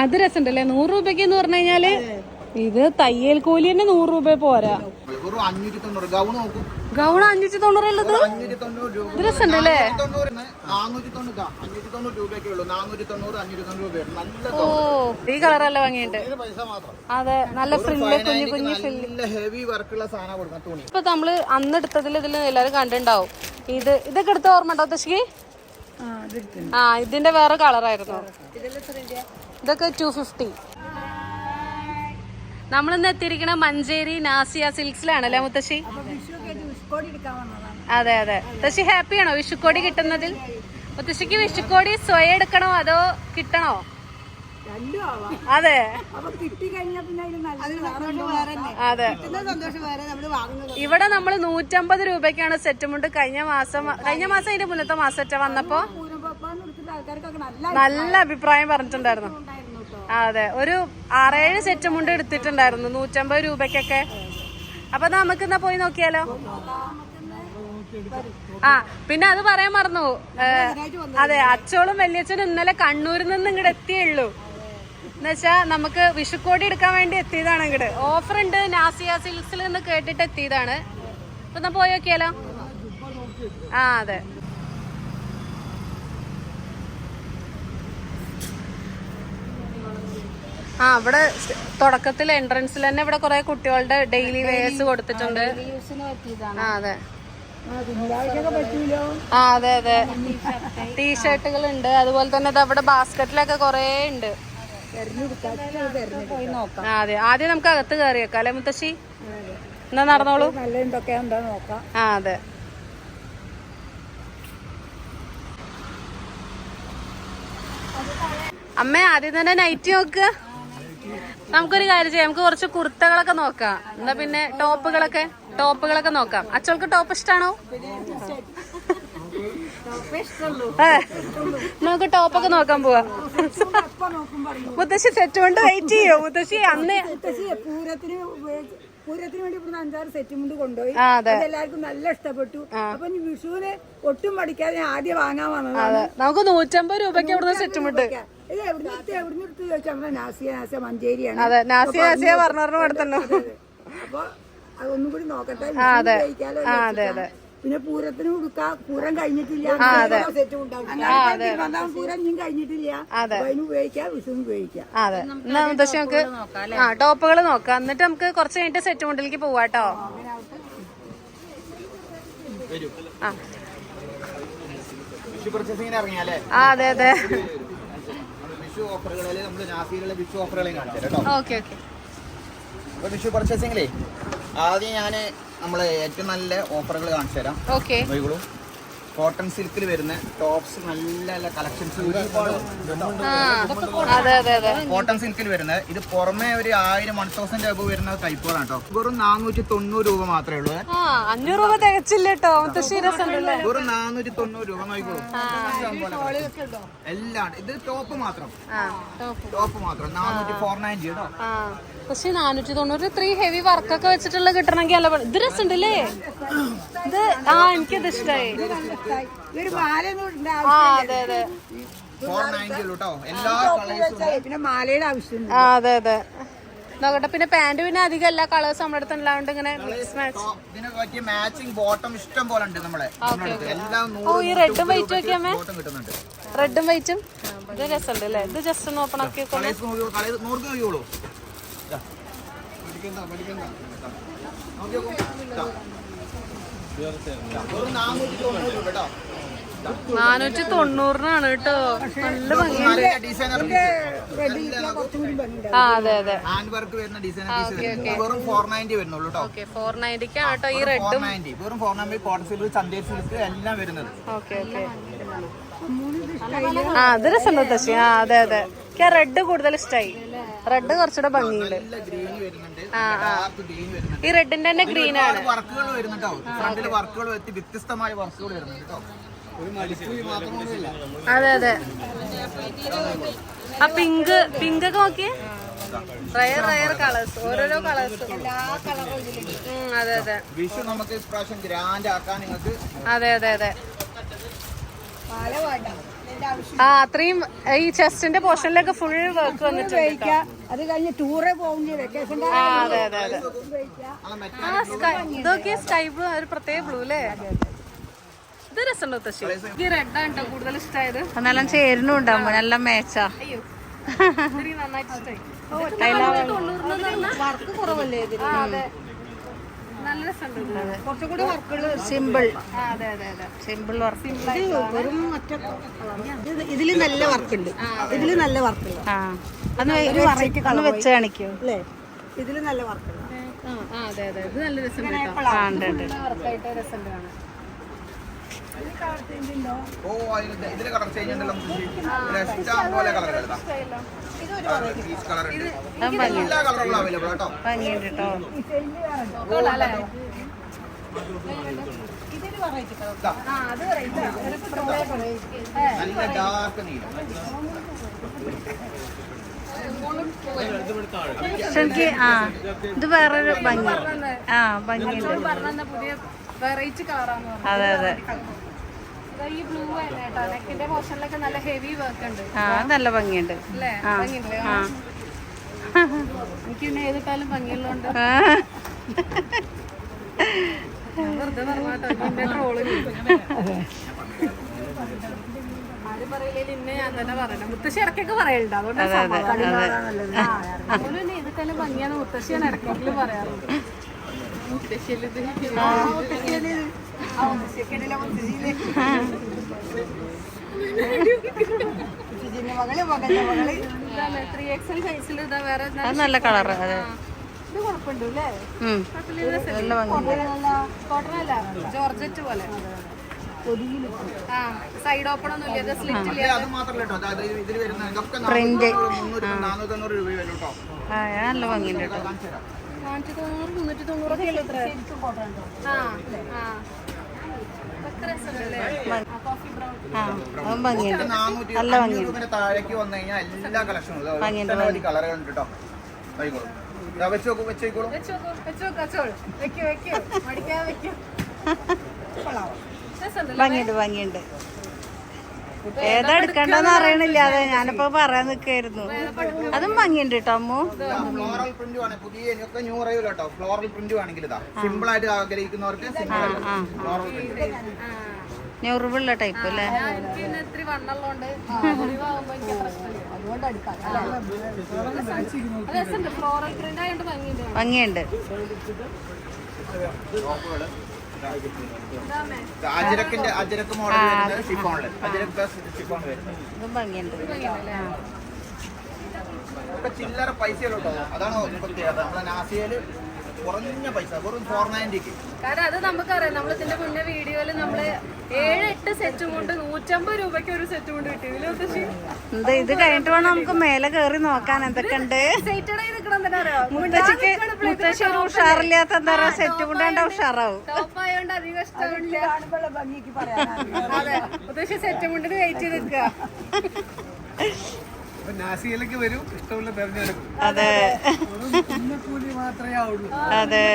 അത് രസണ്ടല്ലേ നൂറ് രൂപയ്ക്ക് എന്ന് പറഞ്ഞു കഴിഞ്ഞാൽ ഇത് തയ്യൽ കൂലി തന്നെ നൂറ് രൂപ പോരാ. ഗൗൺ അഞ്ഞൂറ്റി തൊണ്ണൂറുള്ളത് ഇത് രസമുണ്ടല്ലേ? ഓ ഈ കളറല്ല വാങ്ങിയിട്ട് ഇത് പൈസ മാത്രം അതെ നല്ല ഫ്രില്ല് കുഞ്ഞു കുഞ്ഞു ഫ്രില്ല് ഹെവി വർക്കുള്ള സാധനം ഇപ്പൊ നമ്മൾ അന്ന് എടുത്തതിൽ ഇതിൽ എല്ലാരും കണ്ടിണ്ടാവും. ഇത് ഇതൊക്കെ എടുത്ത ഓർമ്മ ഉണ്ടോ തശ്കി ആ ഇതിന്റെ വേറെ കളറായിരുന്നു. ഇതൊക്കെ ടു ഫിഫ്റ്റി നമ്മളിന്ന് എത്തിയിരിക്കണ മഞ്ചേരി നാസിയ സിൽക്സിലാണല്ലേ മുത്തശ്ശി? അതെ അതെ. മുത്തശ്ശി ആണോ വിഷുക്കോടി കിട്ടുന്നതിൽ? മുത്തശ്ശിക്ക് വിഷുക്കോടി സ്വയം എടുക്കണോ അതോ കിട്ടണോ? അതെ. അതെ. ഇവിടെ നമ്മൾ നൂറ്റമ്പത് രൂപയ്ക്കാണ് സെറ്റ് മുണ്ട് കഴിഞ്ഞ മാസം കഴിഞ്ഞ മാസം അതിന്റെ മുന്നത്തെ മാസം വന്നപ്പോ നല്ല അഭിപ്രായം പറഞ്ഞിട്ടുണ്ടായിരുന്നു. അതെ ഒരു ആറേഴ് സെറ്റ് മുണ്ട് എടുത്തിട്ടുണ്ടായിരുന്നു നൂറ്റമ്പത് രൂപയ്ക്കൊക്കെ. അപ്പൊ നമുക്ക് എന്നാ പോയി നോക്കിയാലോ? ആ പിന്നെ അത് പറയാൻ മറന്നു. അതെ അച്ചോളും വല്യച്ഛനും ഇന്നലെ കണ്ണൂരിൽ നിന്ന് ഇങ്ങോട്ട് എത്തിയുള്ളൂ. എന്നുവെച്ചാ നമുക്ക് വിഷുക്കോടി എടുക്കാൻ വേണ്ടി എത്തിയതാണ് ഇങ്ങോട്ട് ഓഫർ ഉണ്ട് നാസിയ സിൽസിൽ നിന്ന് കേട്ടിട്ട് എത്തിയതാണ്. അപ്പൊ എന്നാ പോയി നോക്കിയാലോ? ആ അതെ. ആ ഇവിടെ തുടക്കത്തിൽ എൻട്രൻസിൽ തന്നെ ഇവിടെ കുറെ കുട്ടികളുടെ ഡെയിലി വെയേഴ്സ് കൊടുത്തിട്ടുണ്ട്. ആ അതെ. ആ അതെ അതെ. ടീഷർട്ടുകൾ ഉണ്ട് അതുപോലെ തന്നെ അവിടെ ബാസ്കറ്റിലൊക്കെ ബാസ്ക്കറ്റിലൊക്കെ കുറെ ഉണ്ട്. അതെ. ആദ്യം നമുക്ക് അകത്ത് കയറിയേക്കാം അല്ലെ മുത്തശ്ശി? എന്നാ നടന്നോളൂ. ആ അതെ. അമ്മ ആദ്യം തന്നെ നൈറ്റ് നോക്കുക നമുക്കൊരു കാര്യം ചെയ്യാം. നമുക്ക് കുറച്ച് കുർത്തകളൊക്കെ നോക്കാം. എന്നാ പിന്നെ ടോപ്പുകളൊക്കെ ടോപ്പുകളൊക്കെ നോക്കാം. അച്ചോൾക്ക് ടോപ്പ് ഇഷ്ടാണോ? നമുക്ക് ടോപ്പൊക്കെ നോക്കാൻ പോവാ. മുത്തശ്ശി സെറ്റ് കൊണ്ട് വെയിറ്റ് ചെയ്യോ. മുത്തശ്ശി അന്ന് പൂരത്തിന് വേണ്ടി ഇവിടുന്ന് അഞ്ചാറ് സെറ്റ് മുണ്ട് കൊണ്ടുപോയി. എല്ലാവർക്കും നല്ല ഇഷ്ടപ്പെട്ടു. അപ്പൊ വിഷുവിന് ഒട്ടും പഠിക്കാതെ ഞാൻ ആദ്യം വാങ്ങാൻ വന്നതാണ്. നമുക്ക് നൂറ്റമ്പത് രൂപയ്ക്ക് ഇവിടുന്ന് സെറ്റ് മുണ്ട് ഇത് എവിടുന്ന് എടുത്ത് എവിടുന്ന് എടുത്ത് ചോദിച്ചാൽ നമ്മുടെ നാസിയ നാസിയ മഞ്ചേരിയാണ്. അതെ നാസിയ നാസിയ പറഞ്ഞു പറഞ്ഞു കൊടുത്തല്ലോ അപ്പൊ അതൊന്നും കൂടി നോക്കട്ടെ. അതെ അതെ. പിന്നെ പൂരത്തിന് കൊടുക്കാം പൂരം കഴിഞ്ഞിട്ടില്ല. പൂരം ഇനിയും കഴിഞ്ഞിട്ടില്ല. അതിന് ഉപയോഗിക്കാം വിഷുവിന് ഉപയോഗിക്കാം. അതെ. എന്നാ മുത്തശ്ശി നമുക്ക് ആ ടോപ്പുകൾ നോക്കാം. എന്നിട്ട് നമുക്ക് കുറച്ച് കഴിഞ്ഞിട്ട് സെറ്റ് മുണ്ടിലേക്ക് പോവാട്ടോ ആ അതെ അതെ. വിഷു ഓഫറുകളിൽ നമ്മൾ നാസിയിലുള്ള വിഷു ഓഫറുകളെയും കാണിച്ചു കേട്ടോ ഓക്കെ ഓക്കെ. വിഷു പർച്ചേസിങ്ങിലേ ആദ്യം ഞാൻ നമ്മളെ ഏറ്റവും നല്ല ഓഫറുകൾ കാണിച്ചു തരാം ഓക്കെ കോട്ടൺ സിൽക്കിൽ വരുന്ന ടോപ്സ് നല്ല നല്ല കളക്ഷൻസ് ഒരുപാട് അതെ അതെ അതെ കോട്ടൺ സിൽക്കിൽ വരുന്നത്. ഇത് പുറമെ ഒരു ആയിരം വൺ തൗസൻഡ് രൂപ വരുന്ന ടൈപ്പുകളാണ് കേട്ടോ. വെറും നാനൂറ്റി തൊണ്ണൂറ് രൂപ മാത്രമേ ഉള്ളൂ. ആ അഞ്ഞൂറ് രൂപ തികച്ചില്ല കേട്ടോ? വെറും നാനൂറ്റി തൊണ്ണൂറ് രൂപ നോക്കിക്കോളൂ എല്ലാം ഇത് ടോപ്പ് മാത്രം. ആ ടോപ്പ് ടോപ്പ് മാത്രം. നാനൂറ്റി ഫോർ നയന്റി കേട്ടോ. ആ പക്ഷെ നാനൂറ്റി തൊണ്ണൂറ് ത്രീ ഹെവി വർക്കൊക്കെ വെച്ചിട്ടുള്ള കിട്ടണമെങ്കിൽ അല്ല ഇത് രസമുണ്ടല്ലേ? ഇത് ആ എനിക്കത് ഇടേണ്ട ആ അതെ അതെ. പിന്നെ മാലയുടെ ആവശ്യമുണ്ട് ആ അതെ അതെ. നോക്കട്ടെ പിന്നെ പാന്റ് പിന്നെ അധികം എല്ലാ കളേഴ്സും നമ്മുടെ അടുത്ത് ഉണ്ടാവുണ്ട് ഇങ്ങനെ മാച്ചിങ് ബോട്ടം ഇഷ്ടം പോലെ ഉണ്ട് നമ്മളെ. ഓ ഈ റെഡും വൈറ്റും ഒക്കെ അമ്മേ റെഡും വൈറ്റും ഇത് രസമുണ്ട് അല്ലേ? ഇത് ജസ്റ്റ് ഒന്ന് ഓപ്പൺ ആക്കി നോക്കിയോളൂ നാനൂറ്റി തൊണ്ണൂറിനാണ് കേട്ടോ. നല്ല ഭംഗിയുണ്ട്. ആ അതെ അതെ. ഹാൻഡ് വർക്ക് വരുന്ന ഡിസൈനർ പീസ് വെറും ഫോർ നയന്റി വരുന്നുള്ളൂ കേട്ടോ ഫോർ ഈ റെഡും. നയന്റി വെറും four ninety cotton silk Chanderi silk എല്ലാം വരുന്നത്. Okay okay. ആ അത് രസമുണ്ട് തശി ആ അതെ അതെ. റെഡ് കൂടുതൽ ഇഷ്ടമായി റെഡ് കുറച്ചുകൂടെ ഭംഗിയുണ്ട്. ഗ്രീൻ വരുന്നുണ്ട്. ഡാർക്ക് ഗ്രീൻ വരുന്നുണ്ട്. ഈ റെഡിന്റെ തന്നെ ഗ്രീൻ ആണ്. വർക്കുകൾ വരുന്നുണ്ടോ ഫ്രണ്ടിൽ വർക്കുകൾ വെച്ച് വ്യത്യസ്തമായ വർക്കുകൾ വരുന്നുണ്ട് അതെ അതെ. ആ പിങ്ക് പിങ്ക് ഒക്കെ നോക്കിയേ? റയർ റയർ കളേഴ്സ് ഓരോരോ കളേഴ്സ് അതെ അതെ. വിഷു നമുക്ക് ഇപ്രാവശ്യം ഗ്രാൻഡ് ആക്കാൻ നിങ്ങൾക്ക് അതെ അതെ അതെ. ആ അത്രയും ഈ ചെസ്റ്റിന്റെ പോർഷനിലൊക്കെ ഫുൾ വർക്ക് വന്നിട്ടുണ്ട് അത് കഴിഞ്ഞ് ടൂറെ പോകുന്ന വെക്കേഷൻ ആ അതെ അതെ അതെ. ആ സ്കൈ ഇതൊക്കെ സ്കൈ ബ്ലൂ ഒരു പ്രത്യേക ബ്ലൂ അല്ലേ ഇത് രസമുണ്ടോ തശ്ശി? ഈ റെഡ് ആണ് കേട്ടോ കൂടുതൽ ഇഷ്ടമായത് നല്ല ചേരുന്നുണ്ടാവും നല്ല മേച്ചാ നന്നായിട്ട് ഇഷ്ടമായി വർക്ക് കുറവല്ലേ ഇതിന്? അതെ. നല്ല രസമുണ്ട് ഇത്. കുറച്ചും കൂടി വർക്കുകൾ സിമ്പിൾ അതെ അതെ അതെ. സിമ്പിൾ വർക്ക് വെറും മറ്റേ ഇതിൽ നല്ല വർക്കുണ്ട് ഇതിൽ നല്ല വർക്കുണ്ട് ആ. അന്ന് വെച്ച് ഒന്ന് വെച്ച് കാണിക്കൂ. അല്ലേ? ഇതിൽ നല്ല വർക്കുണ്ട് ആ ആ, അതെ അതെ. ഇത് നല്ല രസമുണ്ട് കേട്ടോ. ആ ഉണ്ട് ഉണ്ട്. വർക്കായിട്ട് രസമുണ്ട് കാണാൻ. ഓ അതിന് ഇതിൽ കളർ ചേഞ്ച് ഉണ്ടല്ലോ ഇഷ്ടം പോലെ കളർ ഉണ്ട്. എല്ലാ കളറുകളും അവൈലബിൾ കേട്ടോ. നല്ല ഡാർക്ക് നീലം. എനിക്ക് ആ ഇത് വേറൊരു ഭംഗി. ആ ഭംഗിയുണ്ട്. പറഞ്ഞ പുതിയ വെറൈറ്റി കളറാണ് അതെ അതെ. ഈ ബ്ലൂ ആണ് കേട്ടോ. നെക്കിന്റെ പോർഷനിലൊക്കെ നല്ല ഹെവി വർക്ക് ഉണ്ട്. ആ നല്ല ഭംഗിയുണ്ട്. അല്ലേ? എനിക്ക് പിന്നെ ഏതിട്ടാലും ഭംഗിയുള്ളതുകൊണ്ട്. വെറുതെ പറഞ്ഞാട്ടോ എന്റെ ട്രോൾ ആരും പറയില്ല ഇന്നെ ഞാൻ തന്നെ പറയണം. മുത്തശ്ശി ഇടയ്ക്കൊക്കെ പറയലുണ്ട്. അതുകൊണ്ട് അതുപോലെ തന്നെ ഏതിട്ടാലും ഭംഗിയാണ്. മുത്തശ്ശി ഞാൻ ഇടയ്ക്കെങ്കിലും പറയാറുണ്ട് മുത്തശ്ശിയിൽ അത് നല്ല കളറ് അതെ. ഇത് കുഴപ്പമുണ്ട് അല്ലേ? ഉം. നല്ല ഭംഗിയുണ്ട്. കോട്ടൺ അല്ല ജോർജറ്റ് പോലെ. ആ സൈഡ് ഓപ്പൺ ഒന്നും ഇല്ല സ്ലിറ്റ് ഇല്ല. നല്ല ഭംഗിയുണ്ട് കേട്ടോ. കാണിച്ചു തരാം. നാനൂറ്റി തൊണ്ണൂറ് മുന്നൂറ്റി തൊണ്ണൂറൊക്കെ ഉള്ളൂ ഇത്ര. ആ ആ ഇതൊക്കെ രസമുണ്ടല്ലേ ആ, കോഫി ബ്രൗൺ ആ അതും ഭംഗിയുണ്ട്. നല്ല ഭംഗിയുണ്ട്. താഴേക്ക് വന്നു കഴിഞ്ഞാൽ എല്ലാ കളക്ഷനും ഭംഗിയുണ്ട്, ഒട്ടനവധി കളറുകൾ ഉണ്ട് കേട്ടോ. ആയിക്കോളൂ. ഇതാ വെച്ച് നോക്കൂ വെച്ച് നോക്കോളൂ വെച്ച് നോക്കൂ വെച്ച് നോക്കൂ വെച്ചോളൂ വെക്കൂ വെക്കൂ. മടിക്കാതെ വെക്കൂ. രസമുണ്ടല്ലേ ഭംഗിയുണ്ട് ഭംഗിയുണ്ട്. ഏതാ എടുക്കണ്ടെന്ന് അറിയണില്ല അതെ ഞാനിപ്പോ പറയാൻ നിക്കായിരുന്നു. അതും ഭംഗിയുണ്ട് കേട്ടോ അമ്മു. ഫ്ലോറൽ പ്രിന്റ് ആണ് പുതിയ ന്യൂ കേട്ടോ ഫ്ലോറൽ പ്രിന്റ് ആണെങ്കിൽ ഇതാ. സിമ്പിൾ ആയിട്ട് ആഗ്രഹിക്കുന്നവർക്ക് സിമ്പിൾ ഫ്ലോറൽ പ്രിന്റ് ആ ഞെറിവുള്ള ടൈപ്പ് അല്ലേ? ഭംഗിയുണ്ട്. അജരക്കിന്റെ അജരക്ക് മോഡൽ വരുന്നത് ഷിഫോണിൽ അജരക്ക് പ്ലസ് ഷിഫോൺ വരുന്നത്. ഇതും ഭംഗിയുണ്ട്. ആ. ഇപ്പൊ ചില്ലറ കേട്ടോ. അതാണ് പ്രത്യേകത നമ്മളെ നാസിയയിൽ കുറഞ്ഞ പൈസ വെറും ഫോർ നയന്റിക്ക് കാരണം അത് നമുക്കറിയാം. നമ്മൾ ഇതിന്റെ മുന്നേ വീഡിയോയിൽ നമ്മൾ ഏഴ് എട്ട് സെറ്റ് കൊണ്ട് നൂറ്റമ്പത് രൂപയ്ക്ക് ഒരു സെറ്റ് കൊണ്ട് കിട്ടി. എന്താ ഇത് കഴിഞ്ഞിട്ട് വേണം നമുക്ക് മേലെ കയറി നോക്കാൻ. എന്തൊക്കെയുണ്ട്? മുത്തശ്ശിക്ക് മുത്തശ്ശി ഒരു ഉഷാറില്ലാത്ത എന്താ പറയാ സെറ്റ് കൊണ്ടാണ്ട് ഉഷാറാവും. ടോപ്പ് ആയതുകൊണ്ട് അധികം ഇഷ്ടമില്ല മുത്തശ്ശി സെറ്റ് കൊണ്ടിട്ട് വെയിറ്റ് ചെയ്ത് നിൽക്കുക. നാസിയിലേക്ക് വരും. ഇഷ്ടമുള്ള തെരഞ്ഞെടുക്കും അതെ. മാത്രമേ ആവുള്ളൂ. അതെ.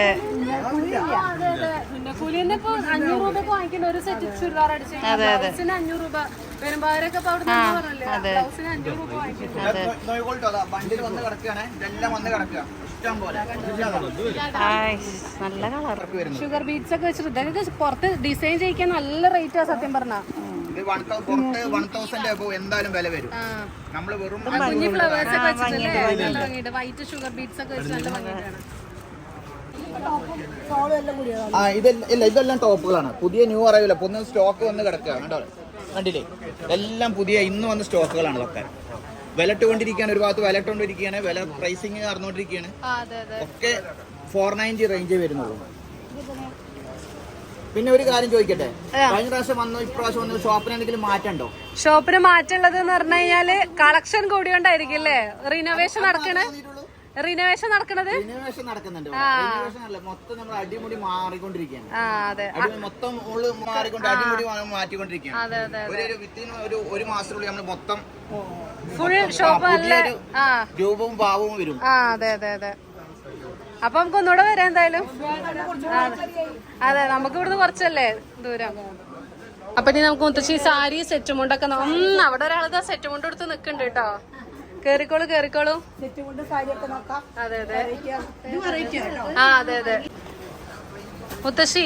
ഇപ്പൊ അഞ്ഞൂറ് വാങ്ങിക്കുന്ന ഒരു സെറ്റ് ചുരിദാർ അടിച്ച് ബ്ലൗസിന് അഞ്ഞൂറ് രൂപ പെരുമ്പാവരൊക്കെ പറഞ്ഞല്ലേ? അഞ്ഞൂറ് രൂപ വണ്ടിയിൽ വന്ന് കിടക്കുകയാണ്. ഇതെല്ലാം വന്ന് കിടക്കുക. ഇഷ്ടം പോലെ. ആയ്, നല്ല കളർ. ഷുഗർ ബീറ്റ്സ് ഒക്കെ വെച്ചിട്ട് ഇതൊക്കെ പുറത്ത് ഡിസൈൻ ചെയ്യിക്കാൻ നല്ല റേറ്റാ സത്യം പറഞ്ഞ. ഇത് വൺ പുറത്ത് വൺ തൗസൻഡ് അബോ എന്തായാലും വില വരും. നമ്മൾ വെറും കുഞ്ഞു ഫ്ലവേഴ്സ് ഒക്കെ വെച്ചിട്ടല്ലേ? നല്ല ഭംഗിയുണ്ട്. വൈറ്റ് ഷുഗർ ബീറ്റ്സ് ഒക്കെ വെച്ച് നല്ല ആ ഇതെല്ലാം ഇല്ല ഇതെല്ലാം ടോപ്പുകളാണ്. പുതിയ ന്യൂ അറിയില്ല പുതിയ സ്റ്റോക്ക് വന്ന് കിടക്കുകയാണ് കേട്ടോ. കണ്ടില്ലേ? എല്ലാം പുതിയ ഇന്ന് വന്ന സ്റ്റോക്കുകളാണ് ഇതൊക്കെ. വിലട്ടുകൊണ്ടിരിക്കുകയാണ് ഒരു ഭാഗത്ത് വിലട്ടുകൊണ്ടിരിക്കുകയാണ് വില പ്രൈസിങ് അറിഞ്ഞുകൊണ്ടിരിക്കുകയാണ് ആ അതെ അതെ. ഒക്കെ ഫോർ നയന്റി റേഞ്ചേ വരുന്നുള്ളൂ. പിന്നെ ഒരു കാര്യം ചോദിക്കട്ടെ? കഴിഞ്ഞ പ്രാവശ്യം വന്നു ഇപ്രാവശ്യം വന്നു ഷോപ്പിന് എന്തെങ്കിലും മാറ്റമുണ്ടോ? ഷോപ്പിന് മാറ്റുള്ളത് എന്ന് പറഞ്ഞു കഴിഞ്ഞാൽ കളക്ഷൻ കൂടിയോണ്ടായിരിക്കും അല്ലേ? റിനോവേഷൻ നടക്കണ? റിനോവേഷൻ നടക്കണത്? റിനോവേഷൻ നടക്കുന്നുണ്ട് റിനോവേഷൻ അല്ല മൊത്തം നമ്മൾ അടിമുടി മാറിക്കൊണ്ടിരിക്കുകയാണ്. ആ അതെ. അടി മൊത്തം ഉള്ളു മാറിക്കൊണ്ട് അടിമുടി മാറ്റിക്കൊണ്ടിരിക്കുകയാണ്. ഒരു ഒരു വിത്തിൻ ഒരു ഒരു മാസത്തിനുള്ളിൽ നമ്മൾ മൊത്തം ഫുൾ ഷോപ്പ് രൂപവും ഭാവവും വരും. അതെ അതെ അതെ. അപ്പൊ നമുക്ക് ഒന്നുകൂടെ വരാം എന്തായാലും. അതെ നമുക്ക് ഇവിടുന്ന് കുറച്ചല്ലേ ദൂരം. അപ്പൊ ഇനി നമുക്ക് മുത്തശ്ശി സാരി സെറ്റ് മുണ്ടൊക്കെ നന്ന ഉം, അവിടെ ഒരാളിതാ സെറ്റ് മുണ്ട് എടുത്ത് നിക്കണ്ട് കേട്ടോ. കേറിക്കോളൂ കേറിക്കോളൂ. അതെ അതെ. ആ അതെ അതെ. മുത്തശ്ശി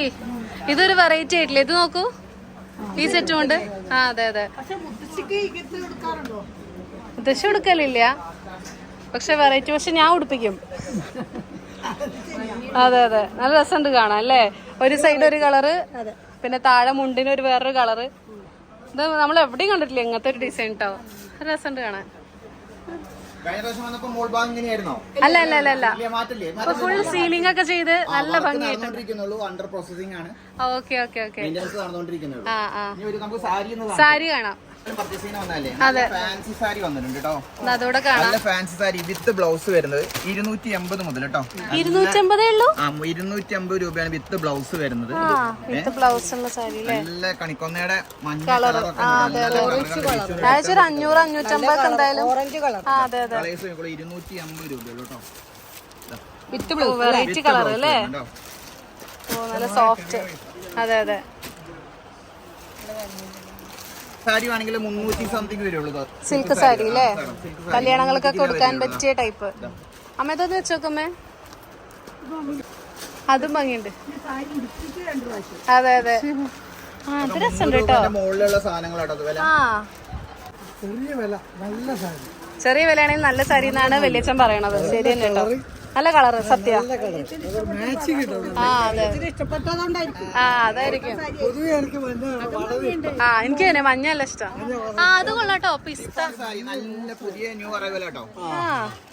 ഇതൊരു വെറൈറ്റി ആയിട്ടില്ലേ? ഇത് നോക്കൂ. ഈ സെറ്റ് കൊണ്ട് ആ അതെ അതെ. മുത്തശ്ശി ഉടുക്കലില്ല പക്ഷെ വെറൈറ്റി പക്ഷെ ഞാൻ ഉടുപ്പിക്കും. അതെ അതെ. നല്ല രസമുണ്ട് കാണാൻ അല്ലേ? ഒരു സൈഡ് ഒരു കളറ് പിന്നെ താഴെ മുണ്ടിന് ഒരു വേറൊരു കളറ് ഇത് നമ്മൾ എവിടെയും കണ്ടിട്ടില്ല ഇങ്ങനത്തെ ഒരു ഡിസൈൻ കേട്ടോ രസമുണ്ട് കാണാൻ. അല്ല അല്ല അല്ല അല്ല. ഫുൾ സീലിംഗ് ഒക്കെ ചെയ്ത് നല്ല ഭംഗിയായിട്ട് ഓക്കെ ഓക്കെ ഓക്കെ. സാരി കാണാം. അതോടെ കാണാം. നല്ല ഫാൻസി സാരി വിത്ത് ബ്ലൗസ് വരുന്നത് ഇരുന്നൂറ്റി എൺപത് മുതൽ കേട്ടോ ഇരുന്നൂറ്റമ്പതേ ഉള്ളൂ? ആ ഇരുന്നൂറ്റി അമ്പത് രൂപയാണ് വിത്ത് ബ്ലൗസ് വരുന്നത്. ആ വിത്ത് ബ്ലൗസ് ഉള്ള സാരി നല്ല കണിക്കൊന്നയുടെ മഞ്ഞ ഒരു അഞ്ഞൂറ് അഞ്ഞൂറ്റമ്പതൊക്കെ എന്തായാലും ഓറഞ്ച് കളർ ഇരുന്നൂറ്റി അമ്പത് രൂപയുള്ളൂ കേട്ടോ വിത്ത് വെറൈറ്റി കളർ അല്ലേ? ഓ നല്ല സോഫ്റ്റ് അതെ അതെ. സാരി ആണെങ്കിൽ മുന്നൂറ്റി സംതിങ് വരുള്ളൂ സിൽക്ക് സാരി അല്ലേ? silk saree. കല്യാണങ്ങൾക്കൊക്കെ കൊടുക്കാൻ പറ്റിയ ടൈപ്പ് അമ്മ ഇതൊന്ന് വെച്ചോക്കമ്മേ അതും ഭംഗിയുണ്ട്. അതെ അതെ. ആ അത് രസമുണ്ട് കേട്ടോ. ഇതിന്റെ സാധനങ്ങളാട്ടോ അത് ആ. ചെറിയ വില നല്ല സാരി. ചെറിയ വിലയാണെങ്കിൽ നല്ല സാരി എന്നാണ് വലിയച്ഛൻ പറയണത്. ശരി തന്നെ കേട്ടോ. നല്ല കളറ് സത്യ. ആ അതെ. ആ അതായിരിക്കും. പൊതുവെ എനിക്ക് മഞ്ഞ വളരെ ഇഷ്ടം. ആ എനിക്ക് തന്നെ മഞ്ഞല്ല ഇഷ്ടം. ആ അത് കൊള്ളാട്ടോ പിസ്ത. നല്ല പുതിയ new arrival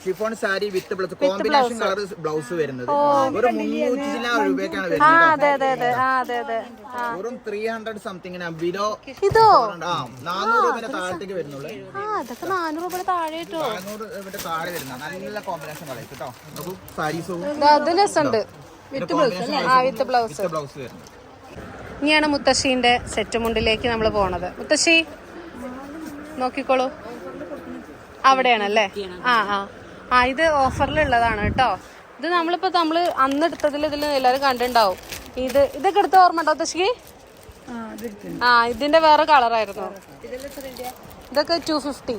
chiffon sari with blouse combination colour blouse വരുന്നത്. ഒരു മുന്നൂറ്റി ചില രൂപയ്ക്കാണ് ആ വരുന്നത്. അതെ അതെ അതെ. ആ അതെ അതെ. ആ. വെറും ത്രീ ഹൺഡ്രഡ് സംതിങ്ങിന് ബിലോ ഇതോ? ആ നാനൂറ് രൂപയുടെ താഴത്തേക്ക് വരുന്നുള്ളൂ. ആ അതൊക്കെ നാനൂറ് രൂപയുടെ താഴെ കിട്ടോ നാനൂറ് രൂപയുടെ താഴെ വരുന്ന നല്ല കോമ്പിനേഷൻ കളേഴ്സ് കേട്ടോ. നോക്കൂ സാരീസും അത് രസമുണ്ട്. ആ വിത്ത് ബ്ലൗസ് വിത്ത് ബ്ലൗസ് വരുന്നത്. ഇനിയാണ് മുത്തശ്ശീന്റെ സെറ്റ് മുണ്ടിലേക്ക് നമ്മൾ പോണത്. മുത്തശ്ശി നോക്കിക്കോളൂ. അവിടെയാണല്ലേ? ആ ആ. ആ ഇത് ഓഫറിലുള്ളതാണ് കേട്ടോ. ഇത് നമ്മളിപ്പോ നമ്മൾ അന്ന് എടുത്തതിൽ ഇതിൽ എല്ലാവരും കണ്ടിട്ടുണ്ടാവും. ഇത് ഇതൊക്കെ എടുത്ത ഓർമ്മ ഉണ്ടോ മുത്തശ്ശിക്ക്? ആ ഇതിന്റെ വേറെ കളറായിരുന്നു. ഇതൊക്കെ ടു ഫിഫ്റ്റി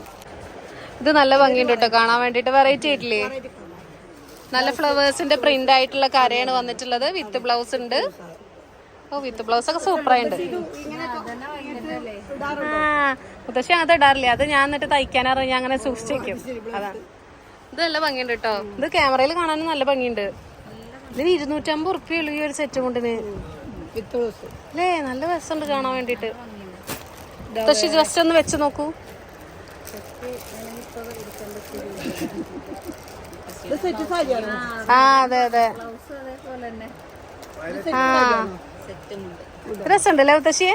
ഇത് നല്ല ഭംഗിയുണ്ട് കേട്ടോ. കാണാൻ വേണ്ടിട്ട് വെറൈറ്റി ആയിട്ടില്ലേ? നല്ല ഫ്ലവേഴ്സിന്റെ പ്രിന്റ് ആയിട്ടുള്ള കരയാണ് വന്നിട്ടുള്ളത്. വിത്ത് ബ്ലൗസ് ഉണ്ട്. ഓ വിത്ത് ബ്ലൗസ് ഒക്കെ സൂപ്പർ ആയിട്ട് ആ മുത്തശ്ശി അങ്ങനത്തെ ഇടാറില്ല? അത് ഞാൻ എന്നിട്ട് തയ്ക്കാനറിയാം ഞാൻ അങ്ങനെ സൂക്ഷിച്ചേക്കും അതാണ് ഇത് നല്ല ഭംഗിയുണ്ട് കേട്ടോ ഇത് ക്യാമറയിൽ കാണാനും നല്ല ഭംഗിയുണ്ട്. ഇതിന് ഇരുന്നൂറ്റമ്പത് ഉറുപ്പ്യ ഉള്ളു ഈ ഒരു സെറ്റ് കൊണ്ടിന് അല്ലേ നല്ല രസമുണ്ട് കാണാൻ വേണ്ടിട്ട് മുത്തശ്ശി ജസ്റ്റ് ഒന്ന് വെച്ച് നോക്കൂ. ആ അതെ അതെ. ആ. രസമുണ്ടല്ലേ മുത്തശ്ശിയെ?